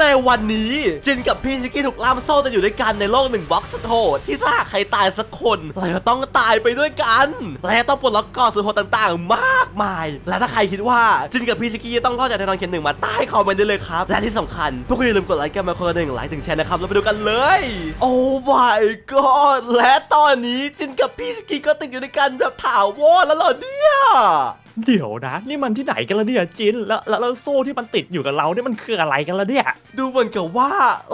ในวันนี้จินกับพี่ชิกกี้ถูกล่ามโซ่จะอยู่ด้วยกันในโลกหนึ่งบล็อกสุดโหดที่ถ้าใครตายสักคนเราจะต้องตายไปด้วยกันและต้องปลดล็อกกอสุดโหดต่างๆ มากมาย และถ้าใครคิดว่าจินกับพี่ชิกกี้จะต้องรอดจากแน่นอนเขียนหนึ่งมาใต้คอมเมนต์ได้เลยครับ และที่สำคัญพวกคุณอย่าลืมกดไลค์กันมาคนหนึ่งไลค์ถึงแชร์นะครับเราไปดูกันเลย โอ้ my god และตอนนี้จินกับพี่ชิกกี้ก็ติดอยู่ด้วยกันแบบถาวรแล้วเหรอเนี่ย เดี๋ยวนะ นี่มันที่ไหนกันละเนี่ยจินแล้วแล้วแล้วโซ่ที่มันติดอยู่กับเราเนี่ยมันคืออะไรกันละเนี่ย ดูเหมือนกับว่า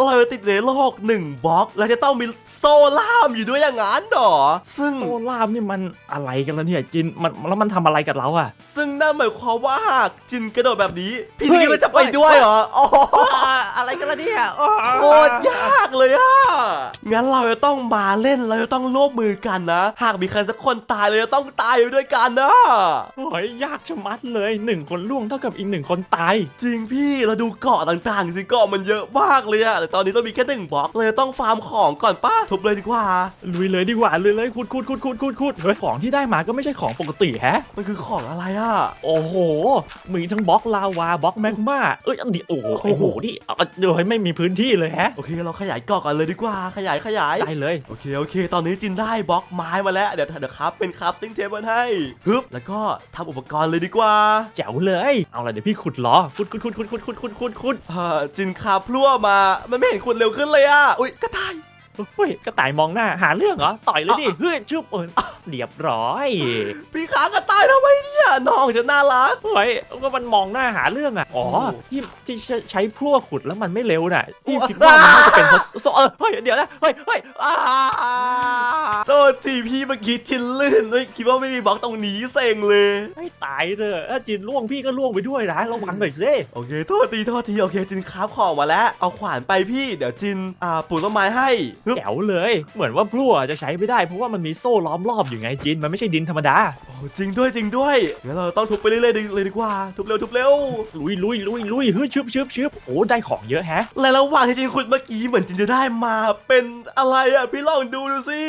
เราจะติดในโลกหนึ่งบล็อก แล้วจะต้องมีโซ่ล่ามอยู่ด้วยอย่างนั้นหรอ ซึ่งโซ่ล่ามนี่มันอะไรกันละเนี่ยจินมันแล้วมันทำอะไรกับเราอะซึ่งนั่นหมายความว่าหากจินกระโดดแบบนี้ พี่เฮ้ซิยกก็จะไปด้วยเหรอโอ้โหอะไรกันละเนี่ยโคตรยากเลยอะ งั้นเราจะต้องมาเล่นเราจะต้องร่วมมือกันนะ หากมีใครสักคนตายเราจะต้องตายไปด้วยกันนะโอ้ยยากชะมัดเลยหนึ่งคนล่วงเท่ากับอีกหนึ่งคนตาย จริงพี่เราดูเกาะต่างๆสิเกาะมันเยอะมากเลยอะแต่ตอนนี้เรามีแค่หนึ่งบล็อกเลยต้องฟาร์มของก่อนป้าทุบเลยดีกว่าลุยเลยดีกว่าเลยเลยขุดขุดขุดขุดขุดขุดเฮ้ยของที่ได้มาก็ไม่ใช่ของปกติแฮะ มันคือของอะไรอะโอ้โหมีทั้งบล็อกลาวาบล็อกแมกมาเอ้ยอันนี้โอ้โหโอ้โหนี่เอาเดี๋ยวให้ไม่มีพื้นที่เลยแฮะโอเคเราขยายเกาะกันเลยดีกว่าขยายขยายได้เลย โอเคโอเค ตอนนี้จินได้บล็อกไม้มาแล้ว เดี๋ยวเดี๋ยวครับเป็นครับติ้งเทเบิลให้ฮึบแล้วก็ทำอุปกรณ์เลยดีกว่า แจ๋วเลย เอาละเดี๋ยวพี่ขุดล้อขุดขุดขุดขุดขุดขุดขุดขุดขุดเอ่อจินคาพลั่วมา มันไม่เห็นคุณเร็วขึ้นเลยอะ อุ้ยกระต่ายเฮ้ยกระต่ายมองหน้าหาเรื่องเหรอ ต่อยเลยดิอะเฮ้ยชุบเออ เรียบร้อย พี่ขากระต่ายทำไมเนี่ยน้องจะน่ารักเฮ้ยก็มันมองหน้าหาเรื่องอะอ๋อโอ้ที่ที่ใช้ใช้พลั่วขุดแล้วมันไม่เร็วน่ะที่โอ้คิดว่ามันน่าจะเป็นเพราะโซเออเฮ้ยเดี๋ยวนะเฮ้ยเฮ้ยอ้าโทษทีพี่เมื่อกี้จินลื่นเฮ้ยคิดว่าไม่มีบล็อกตรงนี้เซ็งเลยให้ตายเลยถ้าจินล่วงพี่ก็ล่วงไปด้วยนะระวังหน่อยสิโอเคโทษทีโทษทีโอเคจินคาบของมาแล้ว เอาขวานไปพี่เดี๋ยวจินอ่าปลูกต้นไม้ให้ฮึบแจ๋วเลย เหมือนว่าพลั่วจะใช้ไม่ได้เพราะว่ามันมีโซ่ล้อมรอบอยู่ไงจินมันไม่ใช่ดินธรรมดาโอ้จริงด้วยจริงด้วยงั้นเราต้องทุบไปเรื่อยๆดีเลยดีกว่า ทุบเร็วทุบเร็วลุยลุยลุยลุยเฮ้ยชึบชึบชึบโอ้ได้ของเยอะแฮะ และระหว่างที่จินขุดเมื่อกี้เหมือนจินจะได้มาเป็นอะไรอะพี่ลองดูดูสิ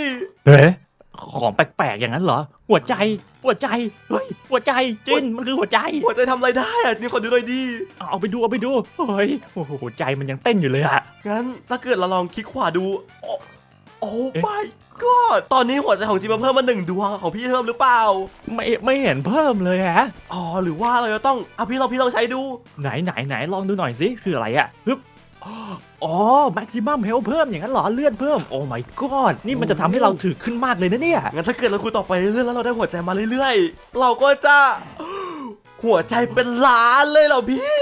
เฮ้ของแปลกๆอย่างนั้นเหรอ หัวใจหัวใจเฮ้ยหัวใจจินมันคือหัวใจ หัวใจทำอะไรได้อะจินขอดูหน่อยดีเอาไปดูเอาไปดูเฮ้ยโอ้โหหัวใจมันยังเต้นอยู่เลยอะงั้นถ้าเกิดเราลองคลิกขวาดูโอ้โอ้เอ๊ะ my god ตอนนี้หัวใจของจินมาเพิ่มมาหนึ่งดวงของพี่เพิ่มหรือเปล่า ไม่ไม่เห็นเพิ่มเลยฮะ อ๋อ หรือว่าเราจะต้องเอาพี่ลองพี่ลองใช้ดู ไหนไหนไหนลองดูหน่อยสิคืออะไรอะปึ๊บอ๋อ maximum health เพิ่มอย่างนั้นเหรอเลือดเพิ่ม โอ้ my god นี่มันจะทำให้เราถึกขึ้นมากเลยนะเนี่ย งั้นถ้าเกิดเราคุยต่อไปเรื่อยๆแล้วเราได้หัวใจมาเรื่อยๆ เราก็จะ หัวใจเป็นล้านเลยเหรอพี่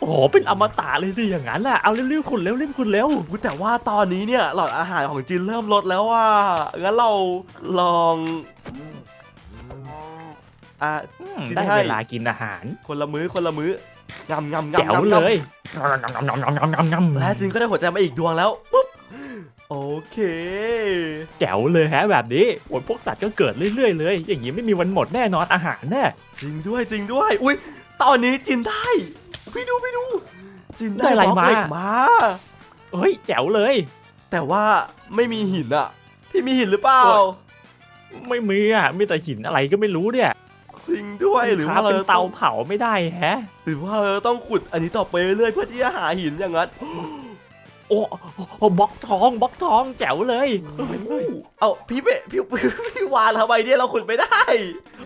โอ้โหเป็นอมตะเลยสิอย่างนั้นแหละเอาเร็วๆขุดเร็วรีบขุดเร็วอุ๊ยแต่ว่าตอนนี้เนี่ยหลอดอาหารของจินเริ่มลดแล้วว่า งั้นเราลองอะอืมจริงได้ให้เวลากินอาหารคนละมื้อคนละมื้องำงำแจ๋งำวงำเลงำยงำงำงำงำงำและจินก็ได้หัวใจมาอีกดวงแล้วปุ๊บ โอเคแจ๋วเลยฮะแบบนี้โอ้ยพวกสัตว์ก็เกิดเรื่อยๆ เลย อย่างนี้ไม่มีวันหมดแน่นอนอาหารแน่จริงด้วยจริงด้วย อุ้ยตอนนี้จินได้พี่ดูพี่ดู จินได้ได้อะไรบล็อกเหล็กมามา เฮ้ยแจ๋วเลย แต่ว่าไม่มีหินอะพี่มีหินหรือเปล่า โอ้ย ไม่มีอะมีแต่หินอะไรก็ไม่รู้เนี่ยจริงด้วยหรือคว่าบเราเป็นจะเตาต้องเผาไม่ได้แฮะ หรือว่าเราต้องขุดอันนี้ต่อไปเรื่อยๆเพื่อที่จะหาหินอย่างนั้น โอ้โอ้บล็อกทองบล็อกทองแจ๋วเลยเฮ้ยเฮ้ยเอาพี่เบพี่พี่พี่วานทำไมเนี่ยเราขุดไม่ได้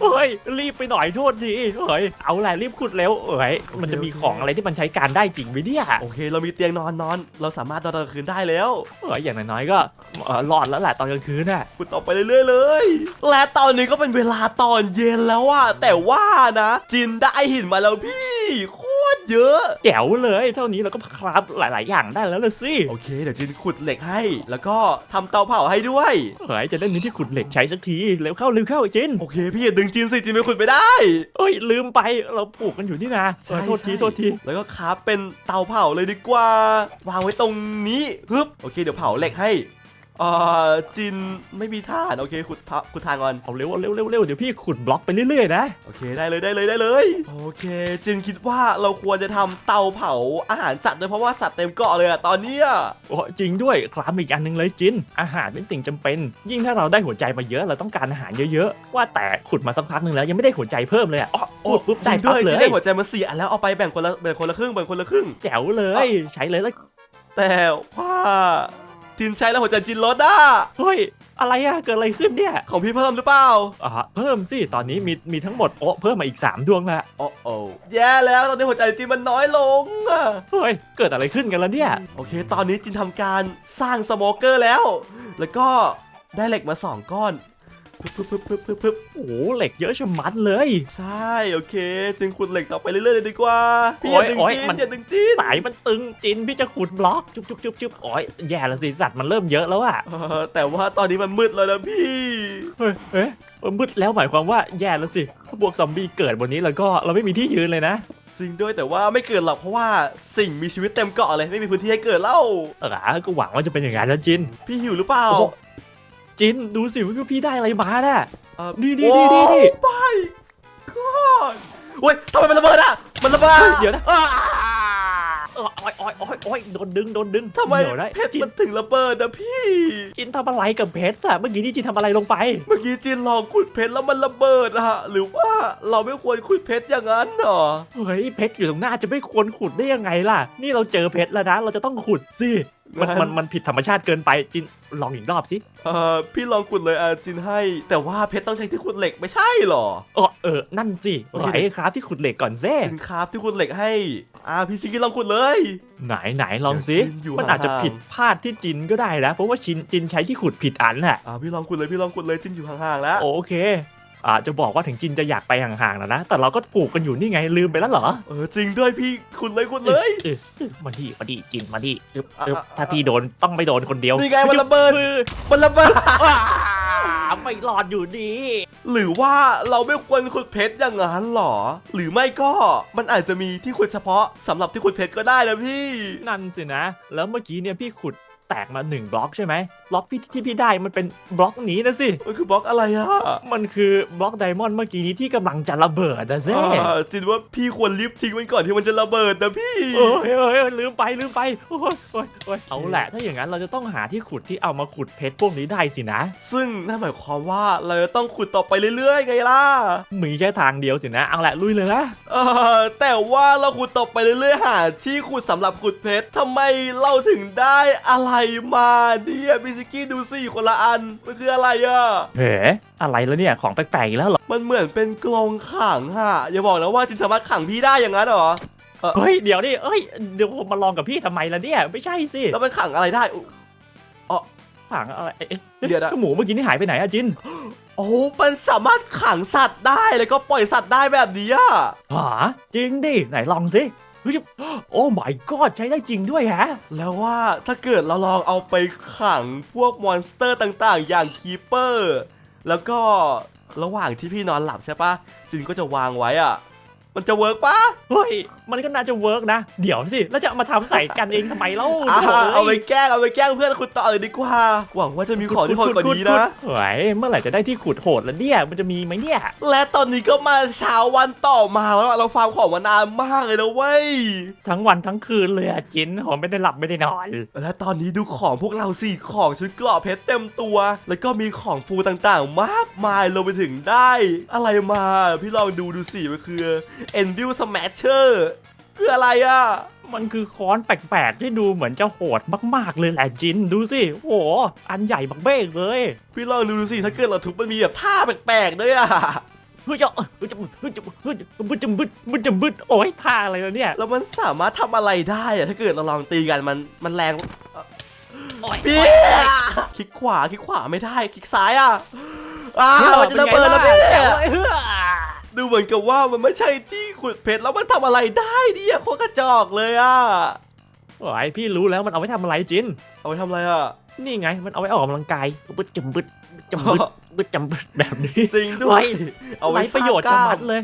เฮ้ยรีบไปหน่อยโทษทีเฮ้ยเอาแหละรีบขุดเร็วเฮ้ยมันจะมีโอเคของอะไรที่มันใช้การได้จริงไหมเนี่ยโอเค เรามีเตียงนอนนอน เราสามารถนอนตอนกลางคืนได้แล้วเฮ้ยอย่างน้อยๆก็เอ่อรอดแล้วแหละตอนกลางคืนน่ะขุดต่อไปเรื่อยๆเลย และตอนนี้ก็เป็นเวลาตอนเย็นแล้วอะแต่ว่านะ จินได้หินมาแล้วพี่โค ตรเยอะ แจ๋วเลย เท่านี้เราก็คราฟหลาย ๆ อย่างได้แล้วละสิโอเค เดี๋ยวจินขุดเหล็กให้ แล้วก็ทำเตาเผาให้ด้วย เฮ้ยจะได้มีที่ขุดเหล็กใช้สักทีเร็วเข้าเร็วเข้าจินโอเค พี่อย่าดึงจินสิจินไม่ขุดไม่ได้ เอ้ยลืมไปเราปลูกกันอยู่นี่นะเออโทษทีใช่โทษทีแล้วก็คราฟเป็นเตาเผาเลยดีกว่า วางไว้ตรงนี้ฮึบโอเคเดี๋ยวเผาเหล็กให้ เอ่อจินไม่มีฐานโอเคขุดพะขุดฐานก่อนเอาเร็วเอาเร็วเร็วเร็วเดี๋ยวพี่ขุดบล็อกไปเรื่อยๆนะ โอเคได้เลยได้เลยได้เลย โอเค จินคิดว่าเราควรจะทำเตาเผาอาหารสัตว์ด้วยเพราะว่าสัตว์เต็มเกาะเลยอะตอนเนี้ยโอ้จริงด้วยครับอีกอันหนึ่งเลยจิน อาหารเป็นสิ่งจำเป็น ยิ่งถ้าเราได้หัวใจมาเยอะเราต้องการอาหารเยอะๆ ว่าแต่ขุดมาสักพักหนึ่งแล้วยังไม่ได้หัวใจเพิ่มเลยอะอ๋อโอ้ขุดปุ๊บจริได้งด้ปั๊วบยเลจินยได้หัวใจมาสี่อันแล้วเอาไปแบ่งคนละแบ่งคนละครึ่งแบ่งคนละครึ่ง แจ๋วเลย ใช้เลยแล้วแต่ว่า จินใช้แล้วหัวใจจินลดอะเฮ้ยอะไรอะเกิดอะไรขึ้นเนี่ย ของพี่เพิ่มหรือเปล่าอ่าเพิ่มสิ ตอนนี้มีมีทั้งหมดโอ้เพิ่มมาอีก 3 ดวงละโอ้โอ้แย่แล้วตอนนี้หัวใจจินมันน้อยลงอะเฮ้ย เกิดอะไรขึ้นกันแล้วเนี่ย โอเค ตอนนี้จินทำการสร้างสโมเกอร์แล้ว แล้วก็ได้เหล็กมาสองก้อน ปึ๊บปึ๊บปึ๊บปึ๊บปึ๊บปึ๊บโอ้โหเหล็กเยอะชะมัดเลย ใช่ โอเคจินขุดเหล็กต่อไปเรื่อยๆเลยดีกว่า พี่อโอ้ย่าดึงโอ้ยจินมัน อย่าดึงจินสายมันตึงจินพี่จะขุดบล็อกจุ๊บจุ๊บจุ๊บจุ๊บโอ้ยแย่ละสิสัตว์มันเริ่มเยอะแล้วอะเออแต่ว่าตอนนี้มันมืดแล้วนะพี่ เฮ้ยเอ๊ะมันมืดแล้วหมายความว่าแย่แล้วสิถ้าพวกซอมบี้เกิดบนนี้แล้วก็เราไม่มีที่ยืนเลยนะ จริงด้วยแต่ว่าไม่เกิดหรอกเพราะว่าสิ่งมีชีวิตเต็มเกาะเลยไม่มีพื้นที่ให้เกิดเล่า เออก็หวังว่าจะเป็นอย่างนั้นนะจิน พี่หิวหรือเปล่า โอ้โห จินดูสิว่าพี่ได้อะไรมาน่ะเอ่อนี่นี่นี่นี่นี่โอ้ my god โอ้ยทำไมมันระเบิดอะ มันระเบิดเฮ้ยเดี๋ยวนะอ้าเออโอ้ยโอ้ยโอ้ยโอ้ยโดนดึงโดนดึงทำไมเดี๋ยวนะเพชรจินมันถึงระเบิดนะพี่ จินทำอะไรกับเพชรอะเมื่อกี้นี่จินทำอะไรลงไป เมื่อกี้จินลองขุดเพชรแล้วมันระเบิดอะหรือว่าเราไม่ควรขุดเพชรอย่างนั้นเหรอเฮ้ยเพชรอยู่ตรงหน้าจะไม่ควรขุดได้ยังไงล่ะ นี่เราเจอเพชรแล้วนะ เราจะต้องขุดสิ มันงั้นมันมันผิดธรรมชาติเกินไปจินลองอีกรอบสิเออพี่ลองขุดเลยอะจินให้ แต่ว่าเพชรต้องใช้ที่ขุดเหล็กไม่ใช่เหรอเออเออนั่นสิโอเคไหนครับที่ขุดเหล็กก่อนเซ่จินครับที่ขุดเหล็กให้อ่าพี่ชิคกี้ลองขุดเลย ไหนไหนลองสิเดี๋ยวจินอยู่มันอาจจะห่างๆผิดพลาดที่จินก็ได้นะเพราะว่าจินจินใช้ที่ขุดผิดอันน่ะอ่าพี่ลองขุดเลยพี่ลองขุดเลยจินอยู่ห่างๆแล้วโอเค อ่าจะบอกว่าถึงจินจะอยากไปห่างๆนะนะ แต่เราก็ปลูกกันอยู่นี่ไงลืมไปแล้วเหรอ เออจริงด้วยพี่ขุดเลยขุดเลยเออเออมาดิมาดิจินมาดิอึ๊บอะอึ๊บอะถ้าพี่โดนต้องไม่โดนคนเดียวนี่ไงมันระเบิดมือมันระเบิดว้าไม่รอดอยู่ดี หรือว่าเราไม่ควรขุดเพชรอย่างนั้นหรอ หรือไม่ก็มันอาจจะมีที่ขุดเฉพาะสำหรับที่ขุดเพชรก็ได้นะพี่ นั่นสินะ แล้วเมื่อกี้เนี่ยพี่ขุด แตกมาหนึ่งบล็อกใช่ไหมบล็อกพี่ที่พี่ได้มันเป็นบล็อกนี้นะสิมันคือบล็อกอะไรอะมันคือบล็อกไดมอนด์เมื่อกี้นี้ที่กำลังจะระเบิดนะเซ่อ่าจินว่าพี่ควรรีบทิ้งมันก่อนที่มันจะระเบิดนะพี่เออเออเออลืมไปลืมไปโอ้ยโอ้ยโอ้ยเอาแหละถ้าอย่างนั้นเราจะต้องหาที่ขุดที่เอามาขุดเพชรพวกนี้ได้สินะ ซึ่งนั่นหมายความว่าเราจะต้องขุดต่อไปเรื่อยๆไงล่ะมีแค่ทางเดียวสินะเอาแหละลุยเลยนะเออแต่ว่าเราขุดต่อไปเรื่อยๆหาที่ขุดสำหรับขุดเพชรทำไมเราถึงได้อะไรมาเนี่ยบิสกี้ดูสิคนละอัน มันคืออะไรอะเฮ้อะไรแล้วเนี่ย ของแปลกๆอีกแล้วเหรอ มันเหมือนเป็นกรงขังฮะอย่าบอกนะว่าจินสามารถขังพี่ได้อย่างนั้นเหรอเฮ้ย เดี๋ยวดิเอ้ย เดี๋ยวผมมาลองกับพี่ทำไมล่ะเนี่ย ไม่ใช่สิแล้วมันขังอะไรได้อุ๊ย ผังอะไรเอ๊ะเดี๋ยวนะ เจ้าหมูเมื่อกี้นี่หายไปไหนอะจินโอ้มันสามารถขังสัตว์ได้แล้วก็ปล่อยสัตว์ได้แบบนี้อะหาจริงดิ ไหนลองสิ เฮ้ยโอ้ my god ใช้ได้จริงด้วยฮะ แล้วว่าถ้าเกิดเราลองเอาไปขังพวกมอนสเตอร์ต่างๆ อย่างคีเปอร์ แล้วก็ระหว่างที่พี่นอนหลับใช่ปะจินก็จะวางไว้อะ มันจะเวิร์กปะเฮ้ย มันก็น่าจะเวิร์กนะ เดี๋ยวสิ แล้วจะเอามาทำใส่กันเองทำไมเล่าอ่าโถ่เอาไปแกล้งเอาไปแกล้งเพื่อนคุณต่อเลยดีกว่าหวังว่าจะมีของที่โหดกว่านี้นะเฮ้ยเมื่อไหร่จะได้ที่ขุดโหดแล้วเนี่ย มันจะมีไหมเนี่ย และตอนนี้ก็มาเช้าวันต่อมาแล้วอะเราฟาร์มของมานานมากเลยนะเว้ย ทั้งวันทั้งคืนเลยอะจินผมไม่ได้หลับไม่ได้นอน และตอนนี้ดูของพวกเราสี่ของชุดเกราะเพชรเต็มตัว แล้วก็มีของฟูต่างๆ มากมายลงไปถึงได้ อะไรมา พี่ลองดูดูสิมันคือ e n v i l Smasher คืออะไรอะ มันคือค้อนแปลกๆที่ดูเหมือนจะโหดมากๆเลยแหละจินดูสิโอ้โหอันใหญ่บักเบ้งเลย พี่ลองดูดูสิถ้าเกิดเราทุบมันมีแบบท่าแปลกๆด้วยอะเฮ้ยจะเฮ้ยจะเฮ้ยจะเฮ้ยจะบึ้จะบึ้บึ้จะบึ้โอ้ยท่าอะไรแล้วเนี่ยแล้วมันสามารถทำอะไรได้อะถ้าเกิดเราลองตีกันมันมันแรงโอ้ยพี่คลิกขวาคลิกขวาไม่ได้คลิกซ้ายอะอ้าเฮ้ยวมันจะระเบิดแล้วพี่เป็นไงล่ะเฮ้ย ดูเหมือนกับว่ามันไม่ใช่ที่ขุดเพชรแล้วมันทำอะไรได้เนี่ยโคตรกระจอกเลยอะโอ้ยพี่รู้แล้วมันเอาไว้ทำอะไรจิน เอาไปทำอะไรอะ นี่ไงมันเอาไว้ออกกำลังกายบึ้ดจุ่มบึ้ดจุ่มบึ้ดบึดจำบึดแบบนี้จริงด้วย เอาไว้ไร้ประโยชน์สร้างกล้ามจะมัดเลย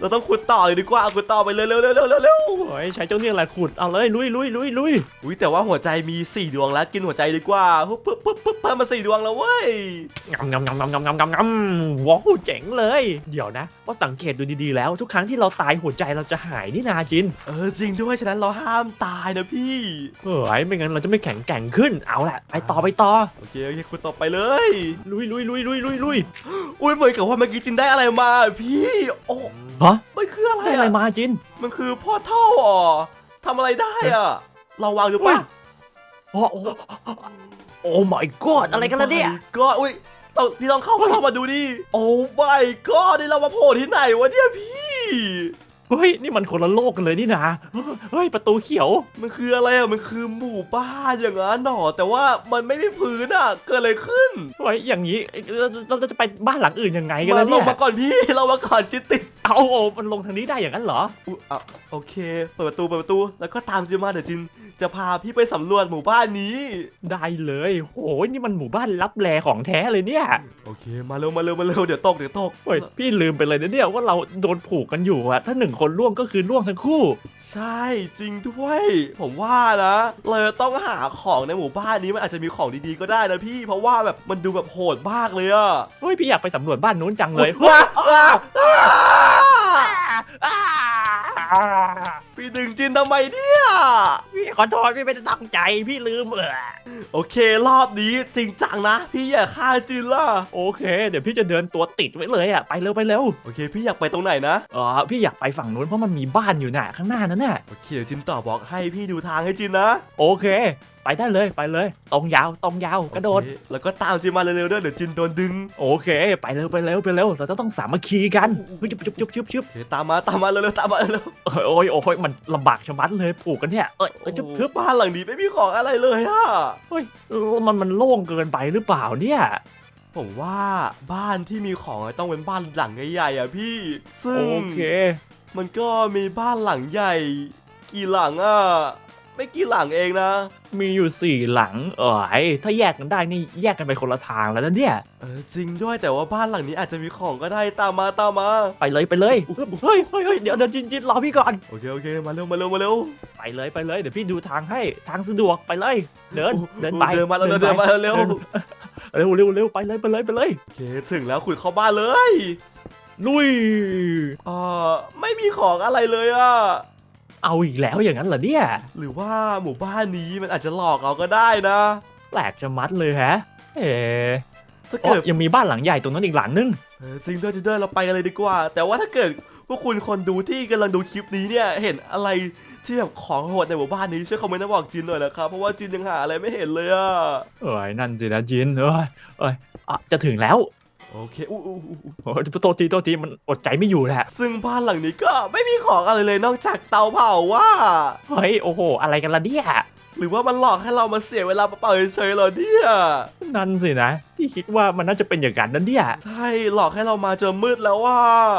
เราต้องขุดต่อเลยดีกว่าขุดต่อไปเร็วเร็วเร็วเร็วเร็วเร็วโอ้ยใช้เจ้าเนี่ยแหละขุดเอาเลยลุยลุยลุยลุยอุ้ยแต่ว่าหัวใจมี4ดวงแล้วกินหัวใจดีกว่าปุ๊บปุ๊บปุ๊บปุ๊บเพิ่มมา4ดวงแล้วเว้ยงำงำงำงำงำงำงำงำว้าวเจ๋งเลย เดี๋ยวนะว่าสังเกตดูดีๆแล้ว ทุกครั้งที่เราตายหัวใจเราจะหายนี่นาจิน เออจริงด้วยฉะนั้นเราห้ามตายนะพี่เฮ้ยไม่งั้นเราจะไม่แข็งแกร่งขึ้นเอาละไปต่อไปต่อโอเคโอเคขุดต่อไปเลย ลุยลุยลุยลุยลุยลุยอุ้ยเหมือนกับว่าเมื่อกี้จินได้อะไรมา พี่โอ้ฮะมันคืออะไรได้อะไรอะมาจิน มันคือพ่อเท่าอ่อทำอะไรได้อะเราวางดูป่ะโอ้โอ้โอ้ my god อะไรกันล่ะเนี่ยก็อุ้ยเราพี่ต้องเข้ามาเข้ามาดูดิโอ้ my god นี่เรามาโผล่ที่ไหนวะเนี่ยพี่ เฮ้ยนี่มันคนละโลกกันเลยนี่นะเฮ้ยประตูเขียว มันคืออะไรอะมันคือหมู่บ้านอย่างนั้นหนอแต่ว่ามันไม่มีพื้นอะเกิดอะไรขึ้นเฮ้ยอย่างนี้เราเราจะไปบ้านหลังอื่นยังไงกันมาล่ะลเนี่งยมาก่อนพี่เรามาก่อนจิตติดเอาเอามันลงทางนี้ได้อย่างนั้นเหรออุ๊ยอะโอเค เปิดประตูเปิดประตูแล้วก็ตามจินมาเดี๋ยวจิน จะพาพี่ไปสำรวจหมู่บ้านนี้ ได้เลย โหนี่มันหมู่บ้านลับแลของแท้เลยเนี่ย โอเค มาเร็วมาเร็วมาเร็วเดี๋ยวตกเดี๋ยวตกเฮ้ยพี่ลืมไปเลยนะเนี่ยว่าเราโดนผูกกันอยู่อะถ้าหนึ่งคนร่วงก็คือร่วงทั้งคู่ ใช่จริงด้วย ผมว่านะเราจะต้องหาของในหมู่บ้านนี้มันอาจจะมีของดีๆก็ได้นะพี่ เพราะว่าแบบมันดูแบบโหดมากเลยอะเฮ้ยพี่อยากไปสำรวจบ้านนู้นจังเลยว้าว้าว้าอ่า พี่ดึงจินทำไมเนี่ย พี่ขอโทษพี่ไม่ได้ตั้งใจพี่ลืมเออโอเครอบนี้จริงจังนะ พี่อย่าฆ่าจินล่ะ โอเค เดี๋ยวพี่จะเดินตัวติดไว้เลยอะไปเร็วไปเร็วโอเค พี่อยากไปตรงไหนนะอ๋อพี่อยากไปฝั่งนู้นเพราะมันมีบ้านอยู่น่ะข้างหน้านั่นน่ะโอเคเดี๋ยวจินต่อบอกให้พี่ดูทางให้จินนะ โอเค ไปได้เลยไปเลย ตรงยาวตรงยาวกระโดด โอเคแล้วก็ตามจินมาเร็วๆด้วยเดี๋ยวจินโดนดึงโอเค ไปเร็วไปเร็วไปเร็วเราจะต้องสามัคคีกันเฮ้ยจุ๊บจุ๊บจุ๊บจุ๊บจุ๊บโอเคตามมาตามมาเร็วๆตามมาเร็วเอ้ยโอ้ยโอ้ยมันลำบากชะมัดเลยผูกกันเนี่ยเอ้ยๆเอ้ยจุ๊บโอ้จุ๊บบ้านหลังนี้ไม่มีของอะไรเลยอะเฮ้ยมันมันโล่งเกินไปหรือเปล่าเนี่ย ผมว่าบ้านที่มีของต้องเป็นบ้านหลังใหญ่ๆอะพี่ ซึ่ง โอเค มันก็มีบ้านหลังใหญ่ กี่หลังอะ ไม่กี่หลังเองนะ มีอยู่สี่หลังเอ้ยถ้าแยกกันได้นี่แยกกันไปคนละทางแล้วนะเนี่ย เออจริงด้วยแต่ว่าบ้านหลังนี้อาจจะมีของก็ได้ตามมาตามมา ไปเลยไปเลยเฮ้ยเฮ้ยเฮ้ยเดี๋ยวเดี๋ยวจินจินรอพี่ก่อน โอเคโอเคมาเร็วมาเร็วมาเร็วไปเลยไปเลยเดี๋ยวพี่ดูทางให้ทางสะดวกไปเลย เดินโอ้เดินไปเดินมาแล้วเดินมาเร็วเร็วเร็วเร็วไปเลยไปเลยไปเลยโอเคถึงแล้วขุดเข้าบ้านเลยลุยเออไม่มีของอะไรเลยอะ เอาอีกแล้วอย่างนั้นเหรอเนี่ย หรือว่าหมู่บ้านนี้มันอาจจะหลอกเราก็ได้นะแปลกจะมัดเลยฮะ เอ๋ถ้าโอ้เกิดยังมีบ้านหลังใหญ่ตรงนั้นอีกหลังนึงเออจริงด้วยจริงด้วยเราไปกันเลยดีกว่า แต่ว่าถ้าเกิดพวกคุณคนดูที่กำลังดูคลิปนี้เนี่ยเห็นอะไรที่แบบของโหดในหมู่บ้านนี้ช่วยคอมเมนต์มาบอกจินหน่อยนะครับเพราะว่าจินยังหาอะไรไม่เห็นเลยอะเอ้ยนั่นสินะจินเอ้ยเอ้ยอะจะถึงแล้ว โอเคอู้อู้อู้อู้โอ้ยโทษทีโทษทีมันอดใจไม่อยู่แหละซึ่งบ้านหลังนี้ก็ไม่มีของอะไรเลยนอกจากเตาเผาว่า เฮ้ยโอ้โห อะไรกันล่ะเนี่ยห รือว่ามันหลอกให้เรามาเสียเวลาเปล่าๆเฉยๆเหรอเนี่ยนั่นสินะ ที่คิดว่ามันน่าจะเป็นอย่างนั้นนั่นเนี่ยใช่หลอกให้เรามาเจอมืดแล้วว่า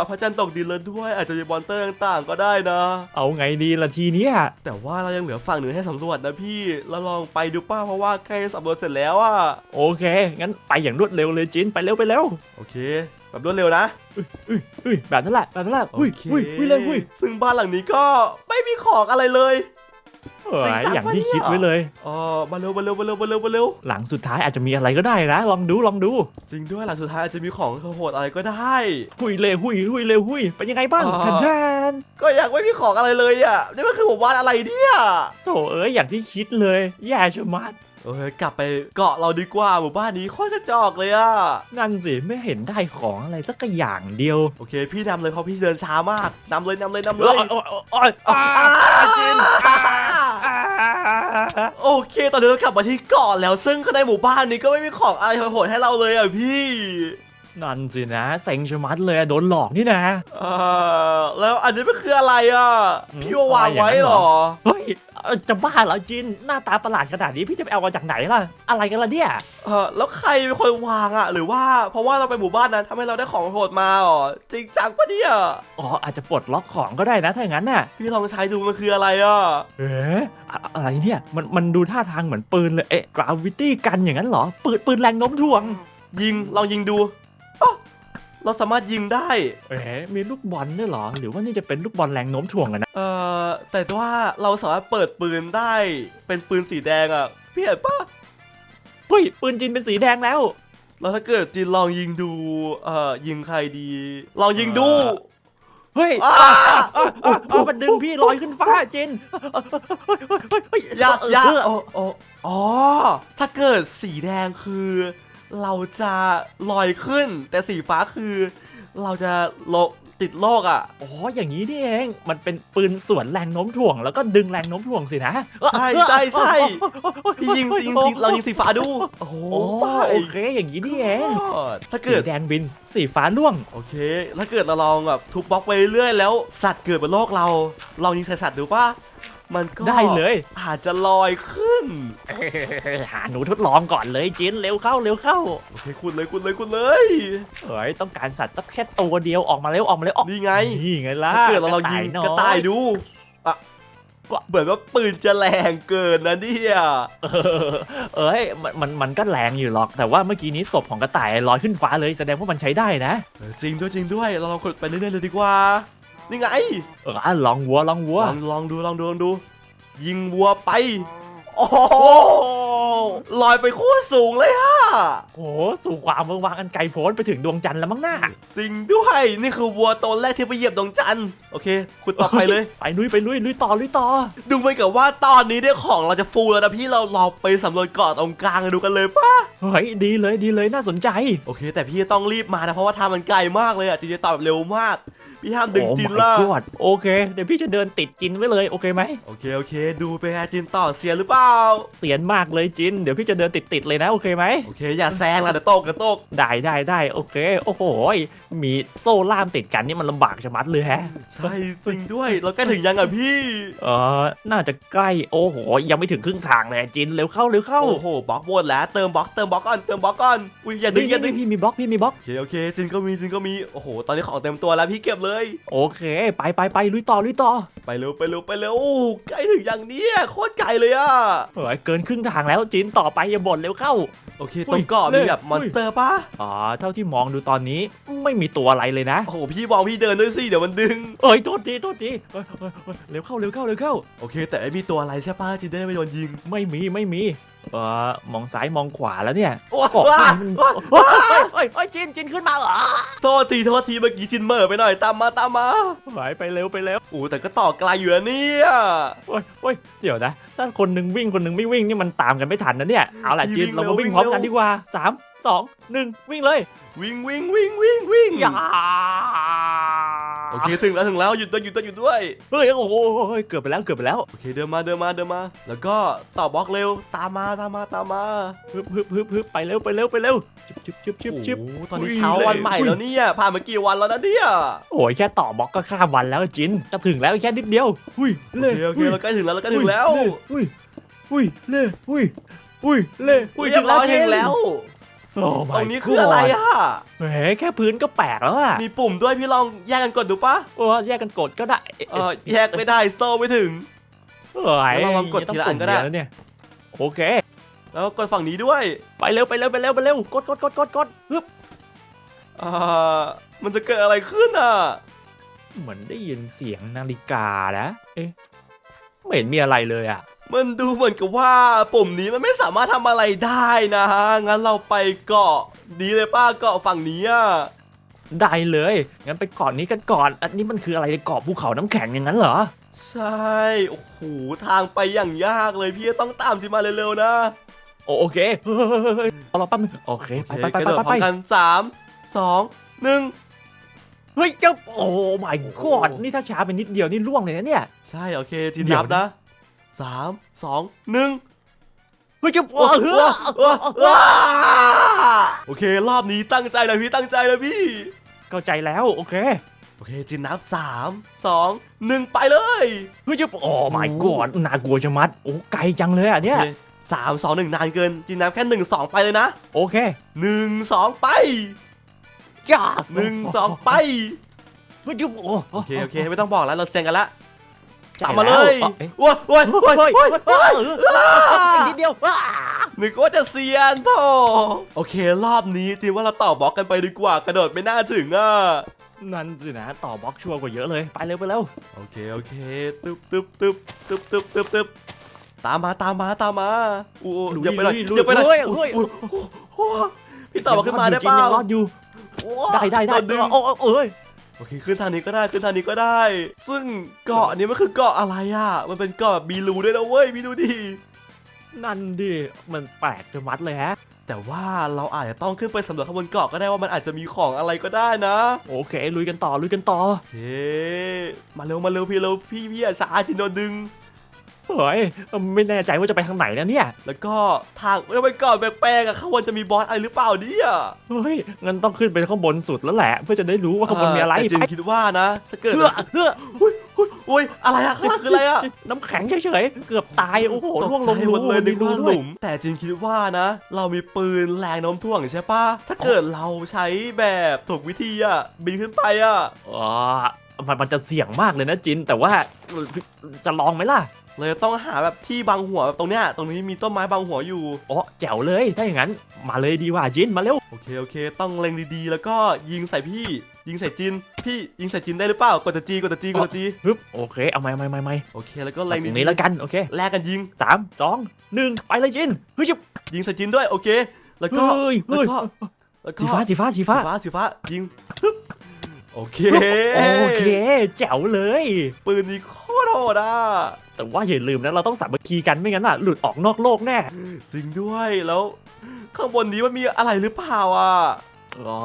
พระจันทร์ตกดินแล้วด้วย อาจจะมีมอนเตอร์ต่างๆก็ได้นะ เอาไงดีล่ะทีเนี้ยแต่ว่าเรายังเหลือฝั่งหนึ่งให้สำรวจนะพี่เราลองไปดูป้าเพราะว่าใกล้สำรวจเสร็จแล้วอะโอเค งั้นไปอย่างรวดเร็วเลยจินไปเร็วไปเร็วโอเค แบบรวดเร็วนะอุ้ยอุ้ยแบบนั้นแหละแบบนั้นแหละอุ้ยโอเคอุ้ยอุ้ยเลยอุ้ยซึ่งบ้านหลังนี้ก็ไม่มีของอะไรเลย เอ้จริยงจังอย่างที่ปะเนี่ยคิดไว้เลย เออมาเร็วมาเร็วมาเร็วมาเร็วมาเร็วหลังสุดท้ายอาจจะมีอะไรก็ได้นะ ลองดูลองดู จริงด้วยหลังสุดท้ายอาจจะมีของโหดอะไรก็ได้หุยเลยหุยหุยเลยหุยเป็นยังไงบ้างอ่าแทนแทนก็ยังไม่มีของอะไรเลยอะนี่มันคือหมู่บ้านอะไรเนี่ยโถเอ้ยอย่างที่คิดเลยแย่ชะมัด เออกลับไปเกาะเราดีกว่าหมู่บ้านนี้โคตรกระจอกเลยอะนั่นสิไม่เห็นได้ของอะไรสักอย่างเดียวโอเค พี่นำเลยเพราะพี่เดินช้ามากนำเลยนำเลยนำเลโอ้ย ยโอ้ยโอ้ยอ้าจินอ้าอ้าโอเค ตอนนี้เรากลับมาที่เกาะแล้วซึ่งข้างในหมู่บ้านนี้ก็ไม่มีของอะไรโหดๆให้เราเลยอะพี่ นั่นสินะเซ็งชะมัดเลยอะโดนหลอกนี่นะ เออแล้วอันนี้มันคืออะไรอะ อืมพี่ว่าวางไว้เหรอ เฮ้ยเอ่อจะบ้าเหรอจินหน้าตาประหลาดขนาดนี้พี่จะไปเอามาจากไหนล่ะ อะไรกันล่ะเนี่ย เออแล้วใครเป็นคนวางอะ หรือว่าเพราะว่าเราไปหมู่บ้านนั้นทำให้เราได้ของโหดมาอ๋อจริงจังปะเนี่ยอ๋ออาจจะปลดล็อกของก็ได้นะถ้าอย่างนั้นน่ะ พี่ลองใช้ดูมันคืออะไรอะเอ๊ะอะอะไรเนี่ยมันมันดูท่าทางเหมือนปืนเลยเอ๊ะกราวิตี้กันอย่างนั้นเหรอปืนปืนแรงโน้มถ่วง ยิงลองยิงดูอ๊ะ เราสามารถยิงได้เอ๋มีลูกบอลด้วยเหรอ หรือว่านี่จะเป็นลูกบอลแรงโน้มถ่วงกันนะ เอ่อ แต่ว่าเราสามารถเปิดปืนได้ เป็นปืนสีแดงอะพี่เห็นปะเฮ้ย ปืนจีนเป็นสีแดงแล้ว แล้วถ้าเกิดจินลองยิงดู เอ่อ ยิงใครดี ลองยิงดู เฮ้ยอ้าอะอะอะมันดึงพี่ลอยขึ้นฟ้าจินเฮ้ยอย่าอย่าเออโอ้โอ้อ๋อ ถ้าเกิดสีแดงคือ เราจะลอยขึ้น แต่สีฟ้าคือเราจะโลติดโลกอะ อ๋อ อย่างนี้นี่เอง มันเป็นปืนสวนแรงโน้มถ่วง แล้วก็ดึงแรงโน้มถ่วงสินะ ใช่ใช่ใช่พี่ยิงยิงยิงเรายิงสีฟ้าดู โอ้โหโอ้ไปโอเค อย่างนี้นี่เอง ถ้าสีเกิดแดงบิน สีฟ้าล่วง โอเค ถ้าเกิดเราลองแบบทุบบล็อกไปเรื่อยๆแล้ว สัตว์เกิดบนโลกเราลองยิงใส่สัตว์ดูป่ะ มันก็ได้เลย อาจจะลอยขึ้น หาหนูทดลองก่อนเลยจินเร็วเข้าเร็วเข้าโอเคคุณเลยคุณเลยคุณเลยเฮ้ยต้องการสัตว์สักแค่ตัวเดียวออกมาเร็วออกมาเร็วออกนี่ไงนี่ไงล่ะถ้าเกิดเราลองยิงกระต่ายน้อดูอะเหมือนว่าปืนจะแรงเกินนะเนี่ยเออเอ้ยมันมันมันก็แรงอยู่หรอก แต่ว่าเมื่อกี้นี้ศพของกระต่ายลอยขึ้นฟ้าเลยแสดงว่ามันใช้ได้นะเออจริงด้วยจริงด้วยเราลองกดไปเรื่อยๆเลยดีกว่า นี่ไงเอออะลองวัวลองวัวลองลองดูลองดูลองดู ยิงวัวไป โอ้โหโอ้ลอยไปโคตรสูงเลยฮะโหสู่ความเมืองวางอันไกลโพ้นไปถึงดวงจันทร์แล้วมั้งหน้าจริงด้วยนี่คือวัวตัวแรกที่ไปเหยียบดวงจันทร์โอเค คุณต่อไปเลย ไปลุยไปลุยลุยต่อลุยต่อ ดูไปกับว่าตอนนี้เนี่ยของเราจะฟูแล้วนะพี่เราเราไปสำรวจเกาะตรงกลางดูกันเลยป่ะเฮ้ยดีเลยดีเลยน่าสนใจ โอเค แต่พี่ต้องรีบมานะเพราะว่าทางมันไกลมากเลยอะจีจะตอบแบบเร็วมาก พี่ห้ามดึงโอ้จิน my ล่ะ god โอเค เดี๋ยวพี่จะเดินติดจินไว้เลยโอเคไหมโอเคโอเค ดูไปไงจินต่อเสียหรือเปล่า เสียนมากเลยจิน เดี๋ยวพี่จะเดินติดติดๆเลยนะโอเคไหมโอเคอย่าแซงล่ะเดี๋ยวตกเดี๋ยวตก ได้ได้ได้โอเค โอ้โหยมีโซ่ล่ามติดกันนี่มันลำบากชะมัดเลยแฮะ ใช่จริงด้วยเราใกล้ถึงยังอะพี่ เออน่าจะใกล้โอ้โหยังไม่ถึงครึ่งทางเลยจินเร็วเข้าเร็วเข้าโอ้โหบล็อกวนแล้วเติมบล็อกเติมบล็อกก่อนเติมบล็อกก่อนอุ้ยอย่าดึนี่งอย่าดึนี่งพี่มีบล็อกพี่มีบล็อกโอเคโอเคจินก็มีจินก็มีโอ้โหตอนนี้ของเต็มตัวแล้วพี่เก็บเลยโอเค ไปไปไปลุยต่อลุยต่อ ไปเร็วไปเร็วไปเร็วโอ้ใกล้ถึงยังเนี่ยโคตรไกลเลยอะเฮ้ยเกินครึ่งทางแล้วจินต่อไปอย่าบ่นเร็วเข้า โอเคอุ้ตรยงเกาะเร็มีวแบบมอนสเตอร์ป่ะอ๋อเท่าที่มองดูตอนนี้ไม่มีตัวอะไรเลยนะ โอ้โหพี่มองพี่เดินด้วยสิเดี๋ยวมันดึงเอ้ยโทษทีโทษทีเฮ้ยเฮ้ยเฮ้ยเร็วเข้าเร็วเข้าเร็วเข้า โอเค แต่ไม่มีตัวอะไรใช่ป่ะจินได้ไม่โดนยิง ไม่มีไม่มี เออมองซ้ายมองขวาแล้วเนี่ยโอ้เกาะว้ามันว้าเฮ้ยเฮ้ยเฮ้ยเฮ้ยจินจินขึ้นมาเหรอโทษทีโทษทีเมื่อกี้จินเหม่อไปหน่อยตามมาตามมาไหวไปเร็วไปเร็วโอ้แต่ก็ต่อไกลอยู่นะเนี่ยโอ้ยโอ้ยเดี๋ยวนะถ้าคนหนึ่งวิ่งคนหนึ่งไม่วิ่งนี่มันตามกันไม่ทันนะเนี่ยเอาล่ะจินเรามาวิ่งพร้อมกันดีกว่าสามสองหนึ่งวิ่งเลย วิ่งวิ่งวิ่งวิ่งวิ่งอย่า โอเคถึงแล้วถึงแล้วหยุดด้วยหยุดด้วยหยุดด้วยเฮ้ยโอ้โหเกือบไปแล้วเกือบไปแล้วโอเคเดินมาเดินมาเดินมา แล้วก็ต่อบล็อกเร็วตามมาตามมาตามมาฮึบฮึบฮึบฮึบไปเร็วไปเร็วไปเร็วชิบชิบชิบชิบชิบโอ้โหตอนนี้เช้าวันใหม่แล้วเนี่ยผ่านมากี่วันแล้วนะเนี่ยโอ้ยแค่ต่อบล็อกก็ข้ามวันแล้วจินจะถึงแล้วแค่นิดเดียวอุ้ยโอเล่เคโอเคเราใกล้ถึงแล้วเราใกล้ถึงแล้วอุ้ยอุ้ยเล่อุ้ยอุ้ยเล่อุ้ยเรียบร้อยถึงแล้ว โอ้ตรงนี้คืออะไรอะแหมแค่พื้นก็แปลกแล้วอะมีปุ่มด้วยพี่ลองแยกกันกดดูปะโอ้แยกกันกดก็ได้เออแยกไม่ได้โซ่ไม่ถึงเอ้ยแล้วเราลองกดทีละอันก็ได้ต้งปุ่มเยวแล้วเนี่ยโอเค แล้วกดฝั่งนี้ด้วย ไปเร็วไปเร็วไปเร็วไปเร็วกดกดกดกดกดฮึบอ่ามันจะเกิดอะไรขึ้นอะเหมือนได้ยินเสียงนาฬิกานะเอ๊ะไม่เห็นมีอะไรเลยอะ มันดูเหมือนกับว่าปุ่มนี้มันไม่สามารถทำอะไรได้นะงั้นเราไปเกาะดีเลยป้าเกาะฝั่งนี้อะได้เลย งั้นไปเกาะนี้กันก่อน อันนี้มันคืออะไรเกาะภูเขาน้ำแข็งอย่างนั้นเหรอ ใช่ โอ้โห ทางไปอย่างยากเลยพี่ต้องตามจิมาเร็วๆนะ โอโอเคเฮ้ยเฮ้ยเฮ้ยเอาเราแป๊บนึงโอเค ไปไปไปกระโดดไปพร้ไปอมกันสามสองหนึ่งเฮ้ยเจ้าโอ้ my god นี่ถ้าช้าไปนิดเดียวนี่ล่วงเลยนะเนี่ย ใช่ โอเคจินเดี๋ยนัวบนะ สามสองหนึ่งเฮ้ยเจ้าโอ้โอ้โหเฮ้ยว้าโอเค รอบนี้ตั้งใจเลยพี่ตั้งใจเลยพี่ เข้าใจแล้วโอเค โอเคจินนับสามสองหนึ่งไปเลยเฮ้ยเจ้าโอ้ my god น่ากลัวชะมัดโอ้ไกลจังเลยอะเนี่ยโอคสามสองหนึ่งนานเกินจินนับแค่หนึ่งสองไปเลยนะโอเคหนึ่งสองไปจ้าหนึ่งสองไปเฮ้ยเจ้าโอ้โอเคโอเคไม่ต้องบอกแล้วเราเซ็นกันละใจใช่ ตามมาเลยแล้วเอ๊ะว้ายว้ายว้ายเฮ้ยว้ายเฮ้ยว้ายเฮ้ยอีกนิดเดียวว้านึกว่าจะเซียนโถโอเครอบนี้ทีว่าเราต่อบล็อกกันไปดีกว่ากระโดดไม่น่าถึงอะนั่นสินะต่อบล็อกชัวร์กว่าเยอะเลยไปเร็วไปเร็วโอเคโอเคตึ๊บตึ๊บตึ๊บตึ๊บตึ๊บตึ๊บตึ๊บตามมาตามมาตามมาอู้ลุอย่าไปหน่อยลุอย่าไปหน่อยเฮ้ยอู้เฮ้ยอู้อู้อู้พี่ต่อมาขึ้นมาได้เปล่ายังรอดอยู่ว้าได้ได้ได้โนดึงโอ้โอ้เอ้ยโอเคขึ้นทางนี้ก็ได้ขึ้นทางนี้ก็ได้ ซึ่งเกาะนี้มันคือเกาะอะไรอะ มันเป็นเกาะแบบมีรูด้วยนะเว้ยพี่ดูดิ นั่นดิ มันแปลกจะมัดเลยฮะ แต่ว่าเราอาจจะต้องขึ้นไปสำรวจข้างบนเกาะก็ได้ว่ามันอาจจะมีของอะไรก็ได้นะ โอเค ลุยกันต่อ ลุยกันต่อเฮ้มาเร็วมาเร็วพี่เร็วพี่พี่อย่าช้าจินโดนดึง เฮ้ยไม่แน่ใจว่าจะไปทางไหนนะเนี่ย แล้วก็ทางไม่ไปเกาะแปลกๆอะข้างบนจะมีบอสอะไรหรือเปล่าเนี่ยเฮ้ยงั้นต้องขึ้นไปข้างบนสุดแล้วแหละ เพื่อจะได้รู้ว่าข้างบนมีอะไรแต่จินไปคิดว่านะถ้าเกิดเพื่อเพื่ออุ้ยอุ้ยอุ้ยอะไรอะข้างล่างคืออะไรอะน้ำแข็งเฉยๆเกือบตายโอ้โหตกล่วงลงใจรูหมดเลยนึมีกรูว่าหด้วยลุม แต่จินคิดว่านะ เรามีปืนแรงโน้มถ่วงใช่ปะถ้าเกิดเราใช้แบบถูกวิธีอะบินขึ้นไปอะอ๋อมันมันจะเสี่ยงมากเลยนะจินแต่ว่าจะลองไหมล่ะ เราจะต้องหาแบบที่บังหัวแบบตรงเนี้ยตรงนี้มีต้นไม้บังหัวอยู่ อ๋อแจ๋วเลยถ้าอย่างนั้น มาเลยดีกว่าจินมาเร็วโอเคโอเค ต้องเล็งดีๆ แล้วก็ยิงใส่พี่ ยิงใส่จิน พี่ยิงใส่จินได้หรือเปล่ากดตัวจีกดตัวจีกดตัวจีฮึบโอเคเอาไม่ไม่ไม่ไม่โอเคแล้วก็ตเล็งรงดีนี้แล้วกันโอเคๆแลกกันยิงสามสองหนึ่งไปเลยจินเฮ้ยจิบยิงใส่จินด้วยโอเค แล้วก็เฮ้ยแล้วเฮ้ยก็แล้วก็สีฟ้าสีฟ้าสีสีฟ้าฟ้าสีฟ้ายิงปึ๊บโอเคโอเคแจ๋วเลย ปืนนี้โคตรโหดอะ แต่ว่าอย่าลืมนะเราต้องสามัคคีกันไม่งั้นอะหลุดออกนอกโลกแน่จริงด้วยแล้ว ข้างบนนี้มันมีอะไรหรือเปล่าอะอ๋อ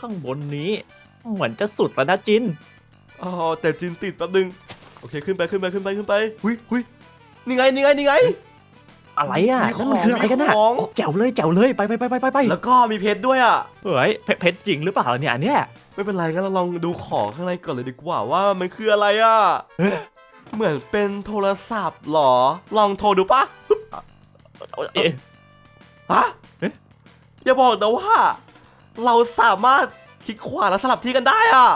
ข้างบนนี้เหมือนจะสุดแล้วนะจินอ๋อแต่จินติดแป๊บนึงโอเคขึ้นไปขึ้นไปขึ้นไปขึ้นไปหุยหุยนี่ไงนี่ไงนี่ไงอะไรอะมีของนั่นมันคืออะไรกันอะมีของอ๋อแจ๋วเลยแจ๋วเลยไปไปไปไปไปไปแล้วก็มีเพชรด้วยอะเฮ้ยเพเพชรจริงหรือเปล่าเนี่ยอันเนี่ยไม่เป็นไรงั้นเราลองดูของข้างในก่อนเลยดีกว่าว่ามันคืออะไรอะ เหมือนเป็นโทรศัพท์เหรอ ลองโทรดูปะเอ๊ะฮะเอ๊ะอย่าบอกนะว่า เราสามารถคลิกขวาแล้วสลับที่กันได้อะ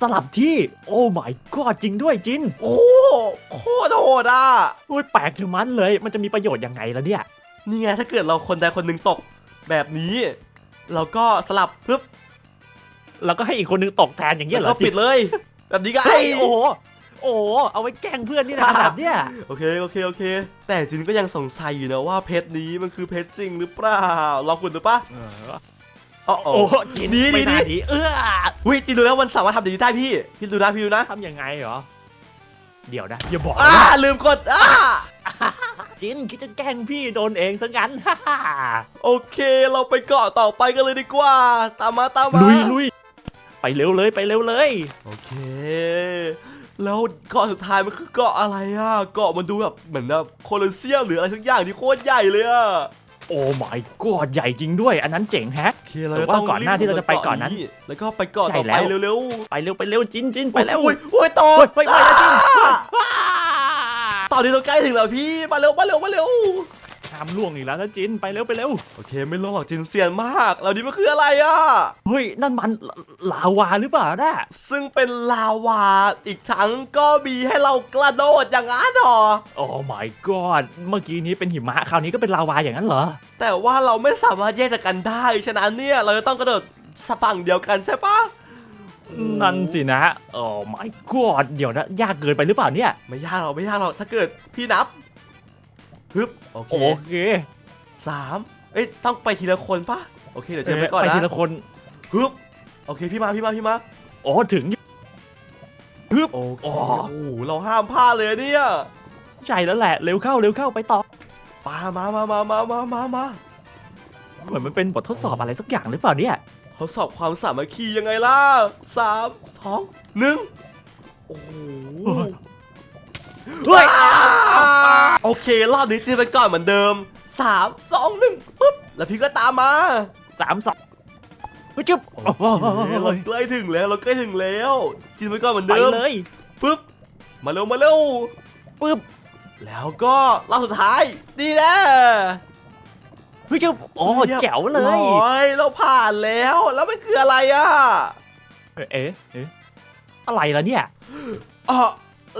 สลับที่ โอ้ my god จริงด้วยจิน โอ้โคตรโหดอะโอ้ยแปลกถึงมันเลย มันจะมีประโยชน์ยังไงล่ะเนี่ย นี่ไงถ้าเกิดเราคนใดคนหนึ่งตกแบบนี้ เราก็สลับปึ๊บแล้วก็ให้อีกคนนึงตกแทนอย่างเงี้ยเหรแล้อวก็ปิดเลย แบบนี้ก็เฮ้ไอ้ยโอ้โห โอ้โหเอาไว้แกล้งเพื่อนนี่นะแบบเนี้ยโอเคโอเคโอเค แต่จินก็ยังสงสัยอยู่นะว่าเพชรนี้มันคือเพชรจริงหรือเปล่าลองกดดูปะเอออ๋อโอ้โหจินดีดีไม่น่าดีดีเออวิจินดูแล้วมันสามารถทำอย่างนี้ได้พี่ พี่ดูนะพี่ดูนะทำยังไงเหรอ เดี๋ยวนะอย่าบอกอ่านะลืมกดอ่าจินคิดจะแกล้งพี่โดนเองซะงั้นฮ่าฮ่าโอเค เราไปเกาะต่อไปกันเลยดีกว่า ตามมาตามมาลุยลุยไปเร็วเลยไปเร็วเลย โอเค แล้วเกาะสุดท้ายมันคือเกาะอะไรอะเกาะมันดูแบบเหมือนแบบโคลอสเซียมหรืออะไรสักอย่างที่โคตรใหญ่เลยอะโอ้ my god ใหญ่จริงด้วย อันนั้นเจ๋งแฮะโอเคเราแต่จะว่าต้องก่อนหน้าที่เราจะไปเกาะนั้น แล้วก็ไปเกาะต่อใช่แล้ไปวเร็วไปเร็วไปเร็วจินจินๆไปแล้วโอ้ยโอ้ยตอเฮ้ยเฮ้ยไปแล้วจินอ่าตอนนี้เราใกล้ถึงแล้วพี่ มาเร็วมาเร็วมาเร็ว ห้ามล่วงอีกแล้วนะจินไปเร็วไปเร็วโอเคไม่ลงหรอกจินเซียนมากแล้วนี่มันคืออะไรอะเฮ้ยนั่นมันลาวาหรือเปล่าน่ะซึ่งเป็นลาวาอีกทั้งก็มีให้เรากระโดดอย่างนั้นหรอโอ้ my god เมื่อกี้นี้เป็นหิมะคราวนี้ก็เป็นลาวาอย่างนั้นเหรอ แต่ว่าเราไม่สามารถแยกจากกันได้ฉะนั้นเนี่ยเราจะต้องกระโดดสฝั่งเดียวกันใช่ปะนั่นสินะโอ้ my god เดี๋ยวนะยากเกินไปหรือเปล่าเนี่ย ไม่ยากหรอกไม่ยากหรอกถ้าเกิดพี่นับ ฮึบโอเคโอเคสามเอ้ยต้องไปทีละคนปะโอเคเดี๋ยวเจอไปก่อนไปนะทีละคนฮึบโอเคพี่มาพี่มาพี่มาโอ้ถึงฮึบโอเคอ๋อโอ้โหเราห้ามพลาดเลยเนี่ยใช่แล้วแหละเร็วเข้าเร็วเข้าไปต่อปามามามามามามามาเหมือนมันเป็นบททดสอบอะไรสักอย่างหรือเปล่าเนี่ยทดสอบความสามัคคียังไงล่ะสามสองหนึ่งโอ้โห เฮ้ยโอเค รอบนี้จีไปก่อนเหมือนเดิมสามสองหนึ่งปุ๊บแล้วพี่ก็ตามมาสามสองเฮ้ยจึ๊บโอเคเราใกล้ถึงแล้วเราใกล้ถึงแล้วจีไปก่อนเหมือนไปเดิมเลยปุ๊บมาเร็วมาเร็วปึ๊บแล้วก็รอบสุดท้ายดีแน่เฮ้ยจึ๊บโอ้แจ๋วเลยร้อยเราผ่านแล้วแล้วมันคืออะไรอะเอ๊ะเอ๊ะอะไรล่ะเนี่ยอะ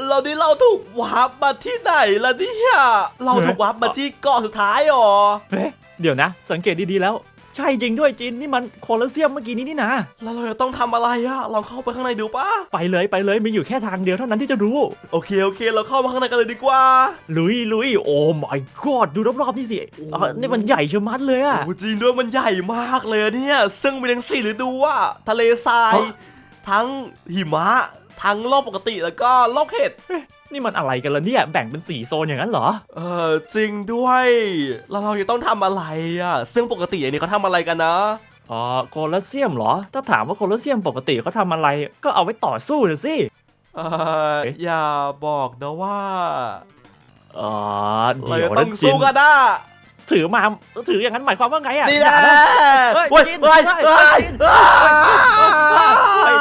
เรานี่เราถูกวาร์ปมาที่ไหนล่ะเนี่ยเราถูกวาร์ปมาที่เกาะสุดท้ายหรอเฮ้ยเดี๋ยวนะ สังเกตดีๆแล้ว ใช่จริงด้วยจินนี่มันโคลอสเซียมเมื่อกี้นี้นี่นะแล้วเราจะต้องทำอะไรอะลองเข้าไปข้างในดูปะไปเลยไปเลยมีอยู่แค่ทางเดียวเท่านั้นที่จะรู้ โอเคโอเค เราเข้ามาข้างในกันเลยดีกว่า ลุยลุยโอ้ my god ดูรอบๆนี่สิโอ้อะนี่มันใหญ่ชะมัดเลยอะโอ้จริงด้วยมันใหญ่มากเลยอะเนี่ย ซึ่งมีทั้งสี่ฤดูอะทะเลทรายฮะทั้งหิมะ ทั้งโลกปกติแล้วก็โลกเห็ด นี่มันอะไรกันล่ะเนี่ย แบ่งเป็นสี่โซนอย่างนั้นเหรอ เออจริงด้วยแล้วเราจะต้องทำอะไรอะซึ่งปกติอันนี้เขาทำอะไรกันนะ อ๋อโคลอสเซียมเหรอ ถ้าถามว่าโคลอสเซียมปกติเขาทำอะไร ก็เอาไว้ต่อสู้น่ะสิ เออเอ๊ะอย่าบอกนะว่าอ๋อเราเดี๋ยจะวต้นะองจิสู้นกันนะถือมาถืออย่างนั้นหมายความว่าไงอะนี่อย่าแน่นะเฮ้ยเฮ้ยจินเฮ้ยเฮ้ยเฮ้ยจินเฮ้ย